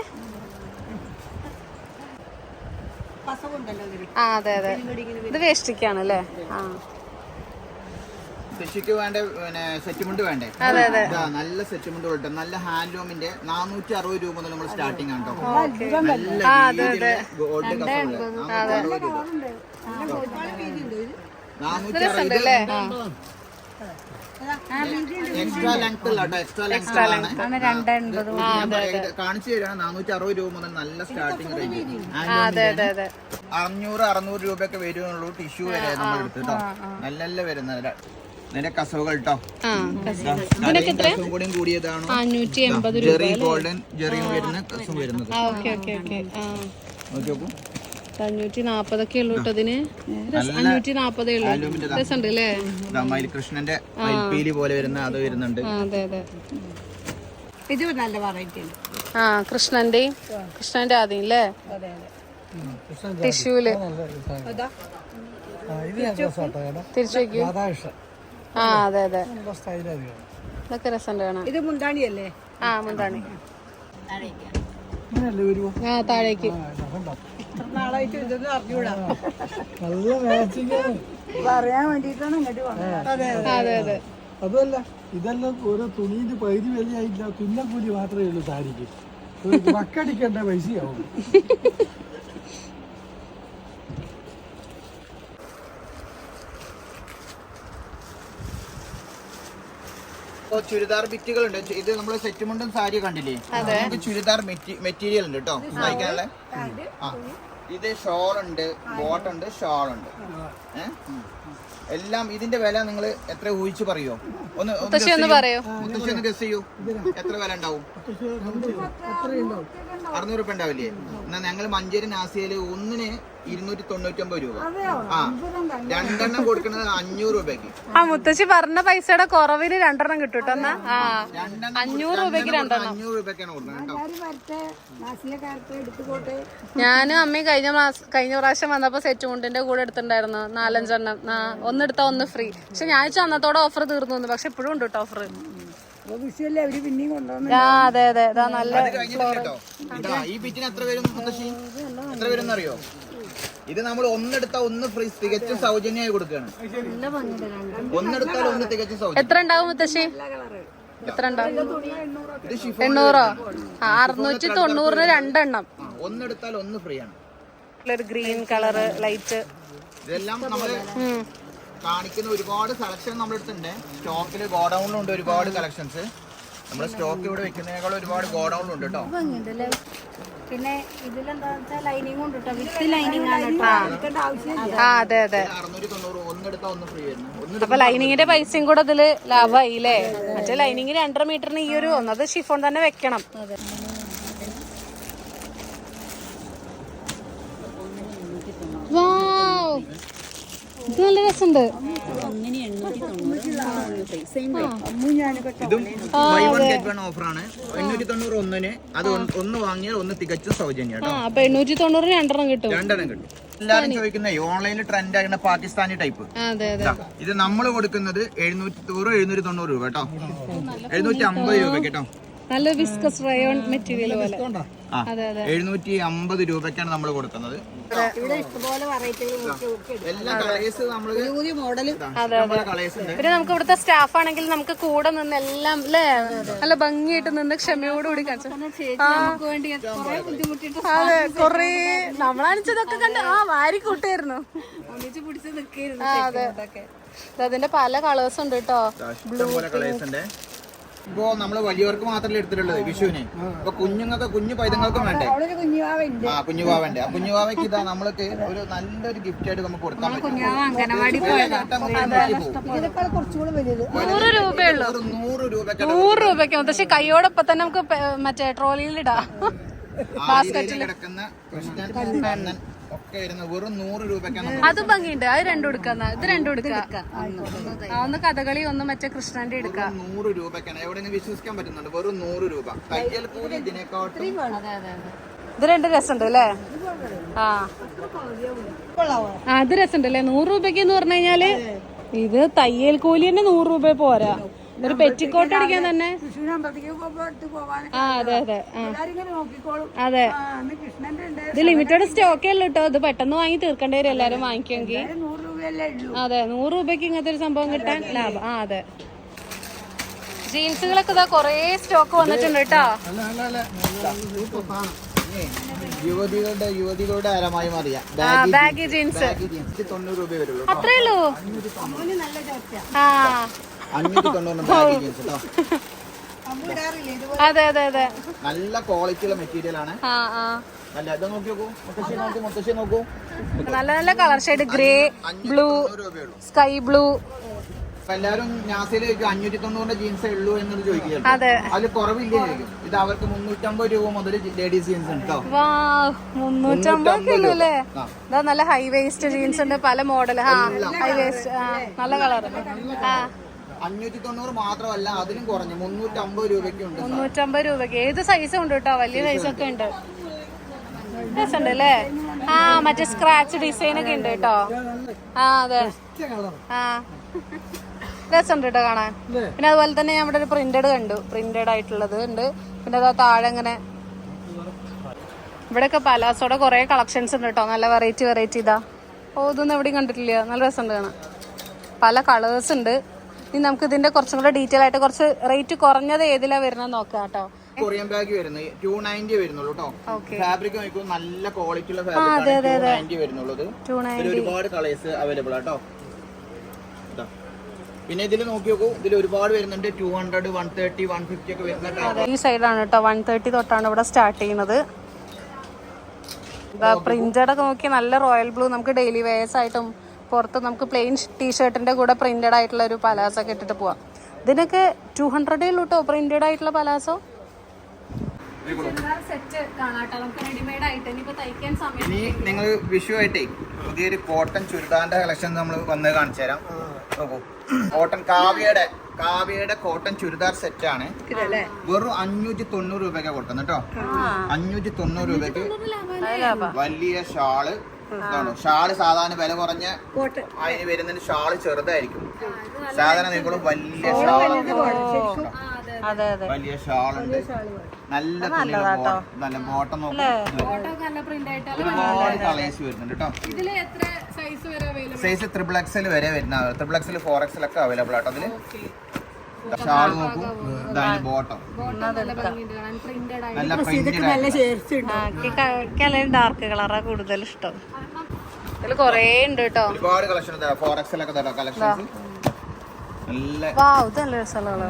ആ അതെ അതെ. ഇത് വേഷ്ടിക്കാണ് അല്ലേ ആ. ശശിക്ക് വേണ്ട പിന്നെ സെറ്റുമുണ്ട് വേണ്ടേ? നല്ല സെറ്റുമുണ്ട് കിട്ടും. നല്ല ഹാൻഡ്ലൂമിന്റെ നാനൂറ്റി അറുപത് രൂപ മുതൽ നമ്മൾ സ്റ്റാർട്ടിങ് ആണ് കേട്ടോ. നല്ല ഗോൾഡ് നാനൂറ്റി അറുപത് എക്സ്ട്രാ കാണിച്ചു തരാണ് നാനൂറ്റി അറുപത് രൂപ മുതൽ നല്ല സ്റ്റാർട്ടിംഗ് റേഞ്ച് അതെ അതെ അതെ. അഞ്ഞൂറ് അറുന്നൂറ് രൂപയൊക്കെ വരുന്നുള്ളൂ ടിഷ്യൂ വരെ നമ്മൾ എടുത്തിട്ടോ നല്ല നല്ല വരുന്നത്. നിന്റെ കസവുകൾ കേട്ടോ കസവും. കൂടിയും കൂടിയതാണ്? ജെറി ഗോൾഡൻ ജെറിയും വരുന്ന കസവും വരുന്നത്. ആ ഓക്കെ ഓക്കെ ഓക്കെ. ആ. നോക്കി നോക്കൂ അഞ്ഞൂറ്റി നാപ്പതൊക്കെ ഉള്ളു. കേട്ടോ അഞ്ഞൂറ്റി നാപ്പതേ ഉള്ളു രസമുണ്ട് അല്ലേ കൃഷ്ണന്റെ പോലെ വരുന്ന അത് വരുന്നുണ്ട്. ആ അതെ അതെ. ഇത് നല്ല വെറൈറ്റി ആണ് ആ കൃഷ്ണന്റെയും കൃഷ്ണന്റെ ആദ്യം അല്ലേ അതെ അതെ. ടിഷ്യൂൽ തിരിച്ചു ആ അതെ. അതെ ഇതൊക്കെ രസമുണ്ട് കാണാൻ. ഇത് മുണ്ടാണിയല്ലേ ആ വരുമോ ആ താഴേക്ക്. പറയാൻ വേണ്ടിട്ടാണ് ഇങ്ങോട്ട് വന്നത്. അതെ അതെ അതെ. അതുമല്ല ഇതെല്ലാം ഓരോ തുണിന്റെ പൈതി വിലയായില്ല തുന്നക്കൂലി മാത്രമേ ഉള്ളൂ സാരിക്ക്. ഒരു വക്കടിക്കേണ്ട പൈസയാവും. ഇപ്പൊ ചുരിദാർ ബിറ്റുകൾ ഉണ്ട് ഇത് നമ്മൾ സെറ്റ് മുണ്ടും സാരി കണ്ടില്ലേ നമുക്ക് ചുരിദാർ മെറ്റീരിയൽ ഉണ്ട് കേട്ടോ വായിക്കാനുള്ള ആ. ഇത് ഷോൾ ഉണ്ട് ബോട്ട് ഉണ്ട് ഷോൾ ഉണ്ട് എല്ലാം ഇതിന്റെ വില നിങ്ങൾ എത്ര ഊഹിച്ച് പറയോ? ഒന്ന്. മുത്തശ്ശി ഒന്ന് ഗസ് ചെയ്യൂ. എത്ര വില ഉണ്ടാവും? അറുന്നൂറ് രൂപ ഉണ്ടാവില്ലേ? എന്നാ ഞങ്ങൾ മഞ്ചേരി നാസിയയിൽ ഒന്നിന് ഇരുന്നൂറ്റി തൊണ്ണൂറ്റൊമ്പത് രൂപ ആ. രണ്ടെണ്ണം കൊടുക്കുന്നത് അഞ്ഞൂറ് രൂപയ്ക്ക്. ആ മുത്തശ്ശി പറഞ്ഞ പൈസയുടെ കുറവിന് രണ്ടെണ്ണം കിട്ടും കേട്ടോ എന്നാ ആ. അഞ്ഞൂറ് രൂപയ്ക്ക് രണ്ടെണ്ണം അഞ്ഞൂറ് രൂപയ്ക്കാണ് കൊടുക്കുന്നത് കേട്ടോ. ഞാനും അമ്മയും കഴിഞ്ഞ മാസം കഴിഞ്ഞ പ്രാവശ്യം വന്നപ്പോ സെറ്റ് മുണ്ടിന്റെ കൂടെ എടുത്തിട്ടുണ്ടായിരുന്നു. നാലഞ്ചെണ്ണം. ആ, ഒന്നെടുത്താ ഒന്ന് ഫ്രീ. പക്ഷെ ഞാൻ വെച്ചാൽ അന്നത്തോടെ ഓഫർ തീർന്നു എന്ന്. പക്ഷെ ഇപ്പോഴും ഉണ്ട് കേട്ടോ ഓഫർ അതെ അതെ. ഇതാ നല്ല ഈ എത്ര വരും എത്ര വരും അറിയോ ഇത് നമ്മൾ ഒന്നെടുത്താൽ ഒന്ന് ഫ്രീ തികച്ചും സൗജന്യമായി കൊടുക്കുകയാണ്. ഒന്നെടുത്താൽ ഒന്ന് തികച്ചും സൗജന്യം. എത്ര ഉണ്ടാവും മുത്തശ്ശി? എത്ര ഉണ്ടാവും? എണ്ണൂറോ? അറുന്നൂറ്റി തൊണ്ണൂറിന് രണ്ടെണ്ണം. ഒന്നെടുത്താൽ ഒന്ന് ഫ്രീ ആണ്. ഗ്രീൻ കളറ് ലൈറ്റ് ഇതെല്ലാം നമ്മൾ കാണിക്കുന്ന ഒരുപാട് കളക്ഷൻ നമ്മുടെ അടുത്തുണ്ട്. സ്റ്റോക്കിൽ ഗോഡൗണിലുണ്ട് ഒരുപാട് കളക്ഷൻസ് നമ്മുടെ സ്റ്റോക്ക് ഇവിടെ വെക്കുന്നതിനേക്കാൾ ഒരുപാട് ഗോഡൗണിലുണ്ട് കേട്ടോ പിന്നെ ഇതിലെന്താ വെച്ചാൽ ലൈനിങ് ഉണ്ട് കേട്ടോ വിത്ത് ലൈനിങ് ആണ് കേട്ടോ അപ്പൊ ലൈനിങ്ങിന്റെ പൈസയും കൂടെ ഇതിൽ ലാഭമായി അല്ലേ മറ്റേ ലൈനിങ് രണ്ടര മീറ്ററിന് ഈ ഒരു ഒന്നത് ഷിഫോൺ തന്നെ വെക്കണം. Wow. ഇത് നല്ല രസമുണ്ട്. എണ്ണൂറ്റി തൊണ്ണൂറ് രണ്ടെണ്ണം കിട്ടും. രണ്ടെണ്ണം കിട്ടും. എല്ലാരും ചോദിക്കുന്ന ഓൺലൈനിൽ ട്രെൻഡ് ആകുന്ന പാകിസ്ഥാനി ടൈപ്പ് ഇത് നമ്മൾ കൊടുക്കുന്നത് എഴുന്നൂറ്റി തൊണ്ണൂറ് എഴുന്നൂറ്റി തൊണ്ണൂറ് രൂപ കേട്ടോ. എഴുന്നൂറ്റി അമ്പത് രൂപ കേട്ടോ. നല്ല വിസ്കസ് റയോൺ മെറ്റീരിയൽ പോലെ. എഴുന്നൂറ്റി അമ്പത് രൂപയ്ക്കാണ് നമ്മൾ കൊടുക്കുന്നത്. ഇവിടെ ഇഷ്ടംപോലെ വെറൈറ്റികൾ നോക്കി നോക്കി എല്ലാ കളേഴ്സ് നമ്മൾ പുതിയ മോഡൽ ഇഷ്ടംപോലെ കളേഴ്സ് ഉണ്ട്. പിന്നെ നമുക്ക് ഇവിടുത്തെ സ്റ്റാഫ് ആണെങ്കിൽ നമുക്ക് കൂടെ നിന്ന് എല്ലാം അല്ലേ? നല്ല ഭംഗിയായിട്ട് നിന്ന് ക്ഷമയോടുകൂടി കാണിച്ചു. നമുക്ക് വേണ്ടി കുറെ ബുദ്ധിമുട്ടിട്ട് അതെ കൊറേ നമ്മളാണിച്ചതൊക്കെ കണ്ട് ആ വാരി കൂട്ടായിരുന്നു. അതെ. അതിന്റെ പല കളേഴ്സ് ഉണ്ട് കേട്ടോ. ബ്ലൂ കളേഴ്സ് ഉണ്ട്. ഇപ്പോ നമ്മൾ വലിയവർക്ക് മാത്രമല്ല എടുത്തിട്ടുള്ളത് വിഷുവിന്. ഇപ്പൊ കുഞ്ഞുങ്ങൾക്ക് കുഞ്ഞു പൈതങ്ങൾക്കും വേണ്ടേ? ആ കുഞ്ഞുവാവന്റെ ആ കുഞ്ഞുവാവയ്ക്ക് ഇതാ നമ്മൾക്ക് ഒരു നല്ലൊരു ഗിഫ്റ്റ് ആയിട്ട് നമുക്ക് കൊടുക്കാൻ പറ്റും. നൂറ് രൂപ നൂറ് രൂപയ്ക്ക് പക്ഷെ കൈയോടൊപ്പം തന്നെ നമുക്ക് മറ്റേ ട്രോളിയിൽ ഇടാം. ബാസ്കറ്റിൽ. കിടക്കുന്ന കൃഷ്ണൻ ഒക്കെ വരുന്നത് വെറും നൂറ് രൂപയ്ക്കാണ് അത് ഭംഗിയുണ്ട്. അത് രണ്ടും എടുക്കാന്ന ഇത് രണ്ടും എടുക്കാം. ആ, ഒന്ന് കഥകളി ഒന്ന് മറ്റേ കൃഷ്ണന്റെ എടുക്കാം. നൂറ് രൂപയ്ക്കാണ്. എവിടെ വിശ്വസിക്കാൻ പറ്റുന്നുണ്ട്. വെറും നൂറ് രൂപ. തയ്യൽ കൂലി ഇതിനെക്കാട്ടും ഇത് രണ്ട് രസമുണ്ട് അല്ലേ ആ അത് രസമുണ്ട് അല്ലേ നൂറ് രൂപയ്ക്ക് എന്ന് പറഞ്ഞു കഴിഞ്ഞാൽ ഇത് തയ്യൽ കൂലി തന്നെ നൂറ് രൂപ പോരാ. ഒരു പെറ്റിക്കോട്ട് അടിക്കാൻ തന്നെ? അതെ അതെ. എല്ലാരും ഇങ്ങനെ നോക്കിക്കോളും. അതെ. ഇത് ലിമിറ്റഡ് സ്റ്റോക്കേ ഉള്ളൂ കേട്ടോ ഇത് പെട്ടെന്ന് വാങ്ങി തീർക്കേണ്ടി വരും. എല്ലാരും വാങ്ങിക്കുമെങ്കിൽ അതിന് രൂപയല്ലേ ഉള്ളൂ. അതെ നൂറ് രൂപയ്ക്ക് ഇങ്ങനത്തെ ഒരു സംഭവം കിട്ടാൻ ലാഭം. ആ അതെ. ജീൻസുകളൊക്കെ ഇതാ കൊറേ സ്റ്റോക്ക് വന്നിട്ടുണ്ട് കേട്ടോ യുവതികളുടെ യുവതികളുടെ അരമായി മാറിയ. Baggy jeans. Baggy jeans. തൊണ്ണൂറ് രൂപ വരുള്ളൂ. കേട്ടോ. അത്രേ ഉള്ളൂ. ആ. അഞ്ഞൂറ്റി തൊണ്ണൂറ് ജീൻസ് കേട്ടോ. അതെ അതെ അതെ. നല്ല ക്വാളിറ്റിയുള്ള മെറ്റീരിയൽ ആണ്. നല്ല ഇത് നോക്കി നോക്കൂ. മുത്തശ്ശി നോക്കൂ മുത്തശ്ശി നോക്കൂ. നല്ല നല്ല colour shade grey blue sky blue എല്ലാരും അഞ്ഞൂറ്റി തൊണ്ണൂറിന്റെ ജീൻസേ ഉള്ളൂ എന്ന് ചോദിക്കുകയാണ് അതെ. അതിൽ കുറവില്ലേ ഇത് അവർക്ക് മുന്നൂറ്റമ്പത് രൂപ മുതൽ ലേഡീസ് ജീൻസ് ഉണ്ട് കേട്ടോ. വാ മുന്നൂറ്റമ്പത് കിലോ അല്ലേ? നല്ല ഹൈ വേസ്റ്റ് ജീൻസ് ഉണ്ട് പല മോഡൽ ആ ഹൈ വേസ്റ്റ് നല്ല കളർ ആ. അഞ്ഞൂറ്റി തൊണ്ണൂറ് മാത്രമല്ല അതിലും കുറഞ്ഞു. മുന്നൂറ്റി അമ്പത് രൂപയ്ക്ക് ഉണ്ട് മുന്നൂറ്റമ്പത് രൂപയ്ക്ക്. ഏത് സൈസും ഉണ്ട് കേട്ടോ വലിയ സൈസ് ഒക്കെ ഉണ്ട്. രസമുണ്ട് അല്ലേ ആ മറ്റേ സ്ക്രാച്ച് ഡിസൈൻ ഒക്കെ ഉണ്ട് കേട്ടോ ആ അതെ. ആ. രസമുണ്ട് കേട്ടോ കാണാൻ. പിന്നെ അതുപോലെ തന്നെ നമ്മുടെ ഒരു പ്രിന്റഡ് കണ്ടു. പ്രിന്റഡ് ആയിട്ടുള്ളത് ഉണ്ട്. പിന്നെ അതാ താഴെ ഇങ്ങനെ ഇവിടെയൊക്കെ പലാസോടെ കുറെ കളക്ഷൻസ് ഉണ്ട് കേട്ടോ നല്ല വെറൈറ്റി വെറൈറ്റി ഇതാ. ഓ ഇതൊന്നും എവിടെയും കണ്ടിട്ടില്ല. നല്ല രസമുണ്ട് കാണാൻ. പല കളേഴ്സ് ഉണ്ട്. ഇനി നമുക്ക് ഇതിന്റെ കുറച്ചും കൂടെ ഡീറ്റെയിൽ ആയിട്ട് കുറച്ച് റേറ്റ് കുറഞ്ഞത് ഏതിലാ വരുന്നത് നോക്കാം കേട്ടോ. കൊറിയൻ ബാഗ് വരുന്നത് ടു നയന്റി വരുന്നുള്ളൂ കേട്ടോ ഫാബ്രിക് നോക്കുമ്പോൾ നല്ല ക്വാളിറ്റി ഉള്ള ഫാബ്രിക് ടു നയന്റി വരുന്നുള്ളൂ ഇത് ടു ഇതിൽ ഒരുപാട് കളേഴ്സ് അവൈലബിൾ ആട്ടോ. പിന്നെ ഇതിൽ നോക്കി നോക്കൂ ഇതിൽ ഒരുപാട് വരുന്നുണ്ട് two hundred one thirty one fifty ഒക്കെ വരുന്നുണ്ട് ഈ സൈഡാണ് കേട്ടോ വൺ തേർട്ടി തൊട്ടാണ് ഇവിടെ സ്റ്റാർട്ട് ചെയ്യുന്നത്. പ്രിന്റഡ് ഒക്കെ നോക്കി നല്ല റോയൽ ബ്ലൂ നമുക്ക് ഡെയിലി വെയേഴ്സ് ആയിട്ടും പുറത്ത് നമുക്ക് പ്ലെയിൻ ടീഷർട്ടിന്റെ കൂടെ പ്രിന്റഡ് ആയിട്ടുള്ള ഒരു പലാസോ ഒക്കെ ഇട്ടിട്ട് പോവാം. ഇതിനൊക്കെ ടു ഹൺഡ്രഡേ ഉള്ളൂ കേട്ടോ പ്രിന്റഡ് ആയിട്ടുള്ള പലാസോ? ഇനി നിങ്ങൾ വിഷു ആയിട്ടേ പുതിയൊരു കോട്ടൺ ചുരിദാറിന്റെ കളക്ഷൻ നമ്മൾ വന്ന് കാണിച്ചു തരാം നോക്കൂ. കോട്ടൺ കാവ്യയുടെ കാവ്യയുടെ കോട്ടൺ ചുരിദാർ സെറ്റ് ആണ്. വെറും അഞ്ഞൂറ്റി തൊണ്ണൂറ് രൂപയ്ക്ക് കൊടുക്കുന്നത് കേട്ടോ അഞ്ഞൂറ്റി തൊണ്ണൂറ് രൂപയ്ക്ക് വലിയ ഷാൾ ഷാൾ സാധാരണ വില കുറഞ്ഞ അതിന് വരുന്നതിന് ഷാൾ ചെറുതായിരിക്കും. സാധാരണ നിങ്ങളും വലിയ ഷാൾ അതെ അതെ. വലിയ ഷാളുണ്ട്. നല്ല നല്ല ബോട്ടം നോക്കി പ്രിന്റ് ആയിട്ട് ഒരുപാട് കളേഴ്സ് വരുന്നുണ്ട് കേട്ടോ. സൈസ് വരെ അവൈലബിൾ സൈസ് ത്രിപിൾ എക്സൽ വരെ വരുന്ന ത്രിപിൾ എക്സൽ ഫോർ എക്സൽ ഒക്കെ അവൈലബിൾ ആട്ടോ അതിൽ. ഷാൾ നോക്കൂ ഇതാണ് ബോട്ടം നല്ല പ്രിന്റഡ് ഡാർക്ക് കളറാ കൂടുതൽ ഇഷ്ടം. ഇതിൽ കൊറേ ഉണ്ട് കേട്ടോ. ഒരുപാട് കളക്ഷൻ കളക്ഷൻസ്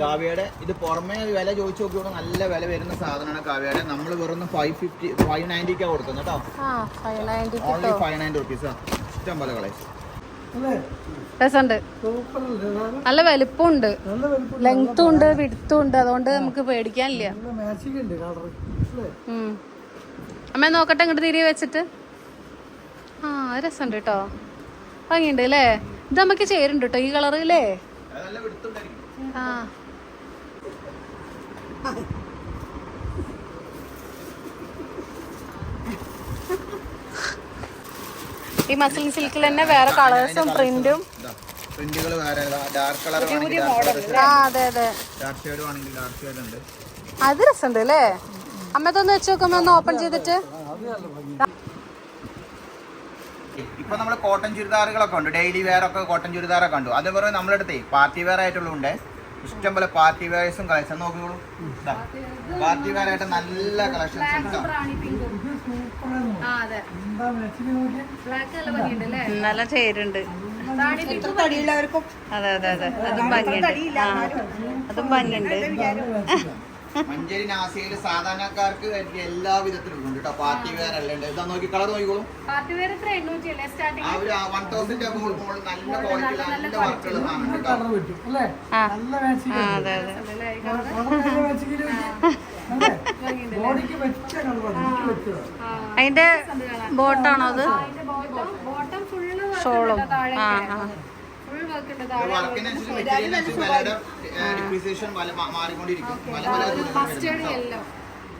കാവ്യയുടെ ഇത് പുറമേ വില ചോദിച്ചു നോക്കിയോടെ നല്ല വില വരുന്ന സാധനമാണ് കാവ്യയുടെ. നമ്മൾ വെറും ഫൈവ് ഫിഫ്റ്റി ഫൈവ് നയന്റിക്കാ കൊടുക്കുന്നത് കേട്ടോ. ആ five ninety only five ninety റുപ്പീസാ ഇഷ്ടം പോലെ കളേഴ്സ് രസമുണ്ട്. നല്ല വലിപ്പമുണ്ട്. ലെങ്ത്തും ഉണ്ട് വിടുത്തും ഉണ്ട്. അതുകൊണ്ട് നമുക്ക് പേടിക്കാനില്ല. കളർ അമ്മ നോക്കട്ടെ ഇങ്ങോട്ട് തിരികെ വെച്ചിട്ട്. ആ രസമുണ്ട് കേട്ടോ. ഭംഗിയുണ്ട് അല്ലേ? ഇത് നമുക്ക് ചേരുണ്ട് കേട്ടോ ഈ കളറ് അല്ലേ? ആ. ഈ മസിൽ സിൽക്കിൽ തന്നെ വേറെ കളേഴ്സും പ്രിന്റും പ്രിന്റുകൾ വേറെ ഡാർക്ക് കളർ ആ അതെ അതെ. ഡാർക്ക് ഷെയ്ഡ് ആണെങ്കിൽ ഡാർക്ക് ഷെയ്ഡ് ഉണ്ട്. അത് രസമുണ്ട് അല്ലേ? അമ്മത്തൊന്ന് വെച്ച് നോക്കുമ്പോ ഒന്ന് ഓപ്പൺ ചെയ്തിട്ട്. ഇപ്പൊ നമ്മൾ കോട്ടൺ ചുരിദാറുകളൊക്കെ ഉണ്ട്. ഡെയിലി വെയർ ഒക്കെ കോട്ടൺ ചുരിദാറൊക്കെ ഉണ്ട്. അതേപോലെ നമ്മളെടുത്തേ അടുത്തേ പാർട്ടി വെയർ ആയിട്ടുള്ളുണ്ട് ഇഷ്ടംപോലെ പാർട്ടി വെയർസും കളക്ഷൻ നോക്കിക്കോളൂ. പാർട്ടി വെയർ ആയിട്ട് നല്ല കളക്ഷൻസ് നല്ല ചേരുണ്ട്. അതെ അതെ അതെ. അതും ഭംഗിയുണ്ട്. അതും ഭംഗിയുണ്ട്. മഞ്ചേരി നാസിയിൽ സാധാരണക്കാർക്ക് വേണ്ടി എല്ലാ വിധത്തിലും ഉണ്ട് കേട്ടോ. പാർട്ടി വെയർ അല്ലേ ഉണ്ട്. ഇതാ നോക്കി കളർ നോക്കിക്കോളും. പാർട്ടി വെയർ എത്ര എണ്ണൂറ്റി അല്ലേ? സ്റ്റാർട്ടിങ് ആ ഒരു വൺ തൗസൻഡ് നല്ല ക്വാളിറ്റി നല്ല വർക്കുകൾ അതിന്റെ ബോട്ടാണോ അത്? ബോട്ടം ഫുള്ള് ഷോളും ആ ആ.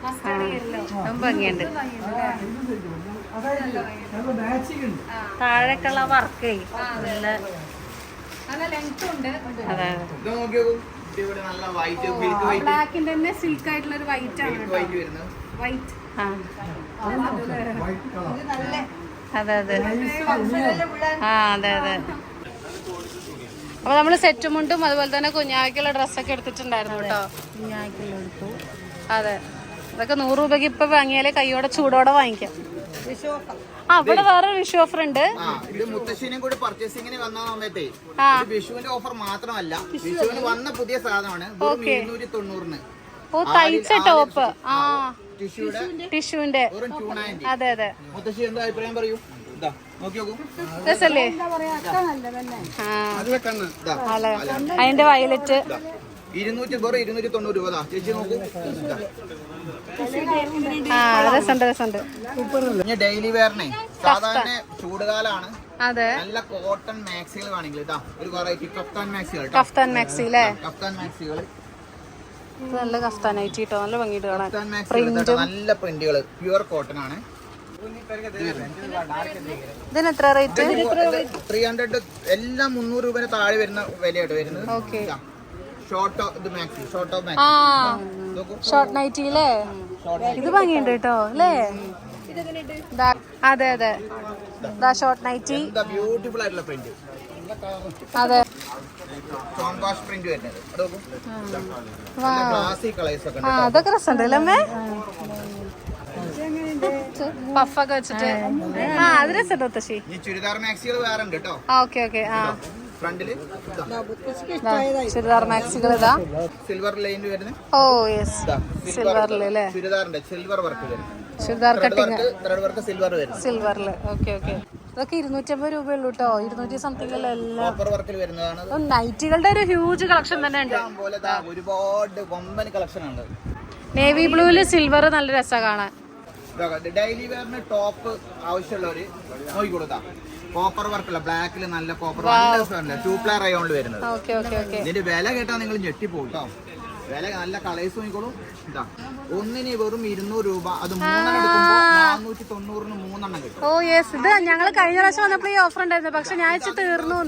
മസ്റ്റേർഡ് യെല്ലോ ഭംഗിയുണ്ട്. താഴേക്കുള്ള വർക്ക് നല്ല നല്ല ലെങ്ത് ഉണ്ട്. അതെ. ഇത് നോക്കി ഇവിടെ നല്ല വൈറ്റ് മിൽക്ക് വൈറ്റ് ബ്ലാക്കിന്റെ തന്നെ സിൽക്ക് ആയിട്ടുള്ള ഒരു വൈറ്റ് ആണ് വൈറ്റ് അതെ. അതെ ആ അതെ അതെ. അപ്പൊ നമ്മൾ സെറ്റ് മുണ്ടും അതുപോലെ തന്നെ കുഞ്ഞാക്കിയുള്ള ഡ്രസ്സൊക്കെ എടുത്തിട്ടുണ്ടായിരുന്നു കേട്ടോ. അതെ. അതൊക്കെ നൂറ് രൂപയ്ക്ക് ഇപ്പൊ വാങ്ങിയാലേ കൈയോടെ ചൂടോടെ വാങ്ങിക്കാം. ആ ഇവിടെ വേറെ വിഷു ഓഫർ ഉണ്ട് ആ ഇത് കൂടി വന്ന സമയത്തേ വിഷുവിന്റെ ഓഫർ മാത്രമല്ല വിഷുവിന് വന്ന പുതിയ സാധനമാണ് ഇരുന്നൂറ്റി തൊണ്ണൂറിന്. ഓ തയ്ച്ച ടോപ്പ് ആ ടിഷ്യൂന്റെ. അതെ അതെ. മുത്തശ്ശി എന്താ അഭിപ്രായം പറയൂ? രസല്ലേ? അതിന്റെ വയലറ്റ്. ഇതാ. ഇരുന്നൂറ്റി വെറും ഇരുന്നൂറ്റി തൊണ്ണൂറ് രൂപ ദാ. ചേച്ചി നോക്കൂ. ഇതാ. ആ രസമുണ്ട് രസമുണ്ട്. ഇനി ഡെയിലി വെയറിനെ സാധാരണ ചൂടുകാലാണ്. അതെ. നല്ല കോട്ടൺ മാക്സികൾ വേണമെങ്കിൽ ഇതാ ഒരു വെറൈറ്റി കഫ്താൻ മാക്സികൾ കേട്ടോ. കഫ്താൻ മാക്സി അല്ലേ കഫ്താൻ മാക്സികൾ. ഇത് നല്ല കഫ്താനായിട്ട് കേട്ടോ നല്ല ഭംഗിയിട്ട് കാണാൻ. നല്ല പ്രിന്റുകൾ. പ്യുവർ കോട്ടൺ ആണ്. ഇതിന് എത്ര റേറ്റ് ത്രീ ഹൺഡ്രഡ് എല്ലാം മുന്നൂറ് രൂപന് താഴെ വരുന്ന വിലയായിട്ട് വരുന്നത്. ഓക്കെ ഷോർട്ട് ഇത് മാക്സി ഷോർട്ട് ഓഫ് ആ. നോക്കൂ. ഷോർട്ട് നൈറ്റി അല്ലേ ഇത് ഭംഗിയുണ്ട് കേട്ടോ അല്ലേ ദാ, അതെ അതെ. ദാ ഷോർട്ട് നൈറ്റി ബ്യൂട്ടിഫുൾ ആയിട്ടുള്ള പ്രിന്റ് അതെ. പ്രിന്റ് വരുന്നത്. അതൊക്കെ രസമുണ്ട് അല്ലേ അമ്മേ? പഫൊക്കെ വെച്ചിട്ട്. ആ അത് രസമുണ്ട് തശി ചുരിദാർ മാക്സികൾ വേറെ ഉണ്ട് കേട്ടോ ഓക്കെ ഓക്കെ ആ. ഫ്രണ്ടിൽ ചുരിദാർ മാക്സികൾ ഇതാ. സിൽവർ ലൈൻ ഓ യെസ് സിൽവറിൽ അല്ലേ? ചുരിദാറിന്റെ silver work churidar cutting silver സിൽവറിൽ okay okay. ഇതൊക്കെ ഇരുന്നൂറ്റമ്പത് രൂപയുള്ളൂ കേട്ടോ ഇരുന്നൂറ്റി സംതിങ് എല്ലാം. നൈറ്റികളുടെ ഒരു ഹ്യൂജ് കളക്ഷൻ തന്നെ ഉണ്ട്. ഒരുപാട് കൊമ്പൻ കളക്ഷൻ ഉണ്ട് നേവി ബ്ലൂവിൽ സിൽവർ നല്ല രസമാണ് കാണാൻ. ഡെയിലി വെയറിന് ടോപ്പ് ആവശ്യമുള്ളവര് നോക്കിക്കൊടുക്കാം കോപ്പർ വർക്കുള്ള ബ്ലാക്കിൽ നല്ല കോപ്പർ ടൂ പ്ലയർ അയോണ്ട് വരുന്നത്. ഇതിന്റെ വില കേട്ടാ നിങ്ങൾ ഞെട്ടിപ്പോകും പോകും വില നല്ല കളേഴ്സ് നോക്കിക്കോളും. ഇതാ ഒന്നിന് വെറും ഇരുന്നൂറ് രൂപ. അത് നാനൂറ്റി തൊണ്ണൂറിന് മൂന്നെണ്ണം കിട്ടും. ഓ യെസ് ഇത് ഞങ്ങൾ കഴിഞ്ഞ പ്രാവശ്യം വന്നപ്പോൾ ഈ ഓഫർ ഉണ്ടായിരുന്നു. പക്ഷെ ഞാൻ തീർന്നു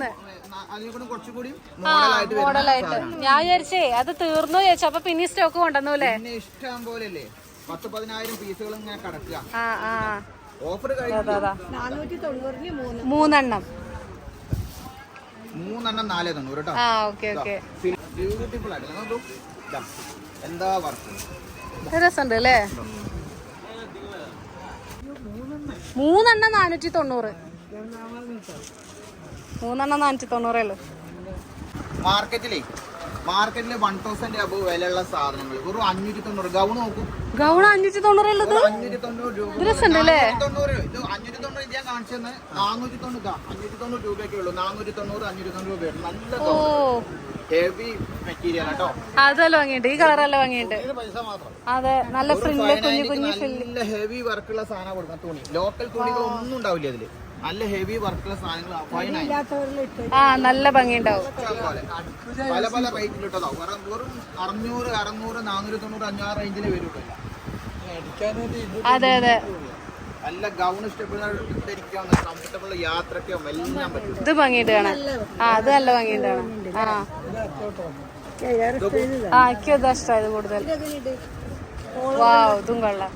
മോഡലായിട്ട് ഞാൻ വിചാരിച്ചേ അത് തീർന്നു ചോദിച്ചു അപ്പൊ പിന്നെ സ്റ്റോക്ക് കൊണ്ടുവന്നു അല്ലേ ഇഷ്ടം പോലെ അല്ലേ പത്ത് പതിനായിരം പീസുകൾ ഇങ്ങനെ കടക്കുക. ആ ആ. ഓഫർ കഴിഞ്ഞു. മൂന്നെണ്ണം. മൂന്നെണ്ണം നാലേ തൊണ്ണൂറ് കേട്ടോ. ആ ഓക്കെ ഓക്കെ. ബ്യൂട്ടിഫുൾ ആയിട്ട്. എന്താ വർക്ക് രസമുണ്ട് അല്ലേ? മൂന്നെണ്ണം നാനൂറ്റി തൊണ്ണൂറ് മൂന്നെണ്ണം നാനൂറ്റി തൊണ്ണൂറേ ഉള്ളൂ മാർക്കറ്റിലേ മാർക്കറ്റിൽ വൺ തൗസൻഡ് അബവ് വിലയുള്ള സാധനങ്ങൾ വെറും അഞ്ഞൂറ്റി തൊണ്ണൂറ് ഗൗൺ നോക്കൂ. ഗൗൺ അഞ്ഞൂറ്റി തൊണ്ണൂറ് അഞ്ഞൂറ്റി തൊണ്ണൂറ് രൂപ. തൊണ്ണൂറ് ഇത് അഞ്ഞൂറ്റി തൊണ്ണൂറ് ഇത് ഞാൻ കാണിച്ചത് നാനൂറ്റി തൊണ്ണൂറ് അഞ്ഞൂറ്റി തൊണ്ണൂറ് രൂപയൊക്കെ ഉള്ളൂ. നാനൂറ്റി തൊണ്ണൂറ് അഞ്ഞൂറ്റി തൊണ്ണൂറ് രൂപ നല്ല ഹെവി മെറ്റീരിയൽ കേട്ടോ അതല്ല വാങ്ങിയിട്ട് ഈ കളറല്ല വാങ്ങിയിട്ട് അതെ നല്ല ഫ്രില്ല് കുഞ്ഞു കുഞ്ഞു ഫ്രില്ല് ഹെവി വർക്കുള്ള സാധനം കൊടുക്കാൻ തുണി. ലോക്കൽ തുണികൾ ഒന്നും ഉണ്ടാവില്ല അതിൽ നല്ല ഹെവി വർക്കുള്ള സാധനങ്ങൾ ഫൈനായി ആ നല്ല ഭംഗിയുണ്ടാവും. പോലെ പല പല റേറ്റിൽ ഇട്ടതോ വെറും വെറും അറുന്നൂറ് അറുന്നൂറ് നാനൂറ് തൊണ്ണൂറ് അഞ്ഞൂറ് റേഞ്ചിൽ വരും അതെ അതെ. നല്ല ഗൗൺ ഇഷ്ടപ്പെടുന്ന കംഫർട്ടബിൾ യാത്രയ്ക്കോ എല്ലാം പറ്റും. ഇത് ഭംഗിയിട്ട് കാണാൻ ആ അത് നല്ല ഭംഗിയിട്ട് കാണാം ആ. ഇഷ്ടമായത് കൂടുതൽ. വാ ഇതും കൊള്ളാം.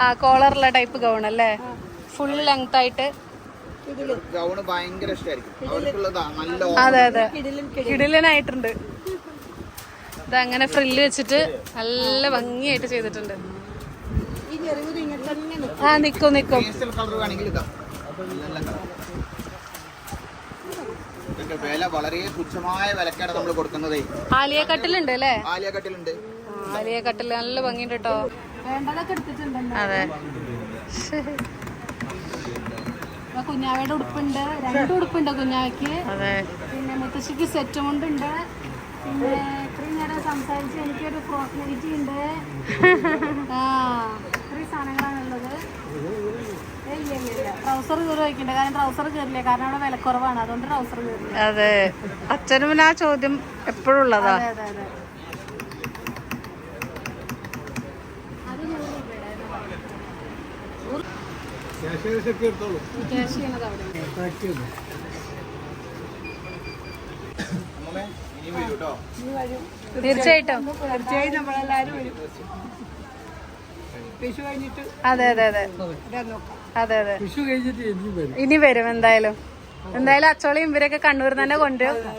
ആ കോളറുള്ള ടൈപ്പ് ഗൗൺ അല്ലേ? ഫുൾ ലെങ്ത് ആയിട്ട് അതെ അതെ. കിടിലനായിട്ടുണ്ട്. ഇതങ്ങനെ ഫ്രില്ല് വെച്ചിട്ട് നല്ല ഭംഗിയായിട്ട് ചെയ്തിട്ടുണ്ട്. ആ നിക്കും നിക്കും. വില വളരെ തുച്ഛമായ വിലക്കാണ് നമ്മൾ കൊടുക്കുന്നതേ. ആലിയ കട്ടിലുണ്ട് അല്ലേ? ആലിയ കട്ടിലുണ്ട് ആലിയ കട്ടിൽ നല്ല ഭംഗിയുണ്ട് കേട്ടോ അതെ. കുഞ്ഞാവയുടെ ഉടുപ്പുണ്ട്. രണ്ട് ഉടുപ്പുണ്ട് കുഞ്ഞാവയ്ക്ക്. പിന്നെ മുത്തശ്ശിക്ക് സെറ്റ് മുണ്ടുണ്ട് പിന്നെ ഇത്രയും നേരം സംസാരിച്ച് എനിക്കൊരു ഫ്രോക്ക് ഉണ്ട്. ആ ഇത്രയും സാധനങ്ങളാണുള്ളത് ഇല്ല, ഇല്ല, ഇല്ല. ട്രൗസർ കയറി വയ്ക്കണ്ട. കാരണം ട്രൗസർ കയറില്ല കാരണം അവിടെ വിലക്കുറവാണ്. അതുകൊണ്ട് ട്രൗസർ കയറില്ല അതെ. അച്ഛനും ആ ചോദ്യം എപ്പോഴുള്ളതാ അതെ അത് നൂറ് രൂപയുടെ ക്യാഷ് ചെയ്യണത് അവിടെ അമ്മമ്മേ ഇനിയും വരൂ കേട്ടോ തീർച്ചയായിട്ടും. തീർച്ചയായും നമ്മളെല്ലാരും വരും. വിഷു കഴിഞ്ഞിട്ട് അതെ അതെ അതെ. അതെ അതെ. വിഷു കഴിഞ്ഞിട്ട് ഇനി വരും. എന്തായാലും. എന്തായാലും അച്ചോളിയും ഇവരൊക്കെ കണ്ണൂർ തന്നെ കൊണ്ടുവരും.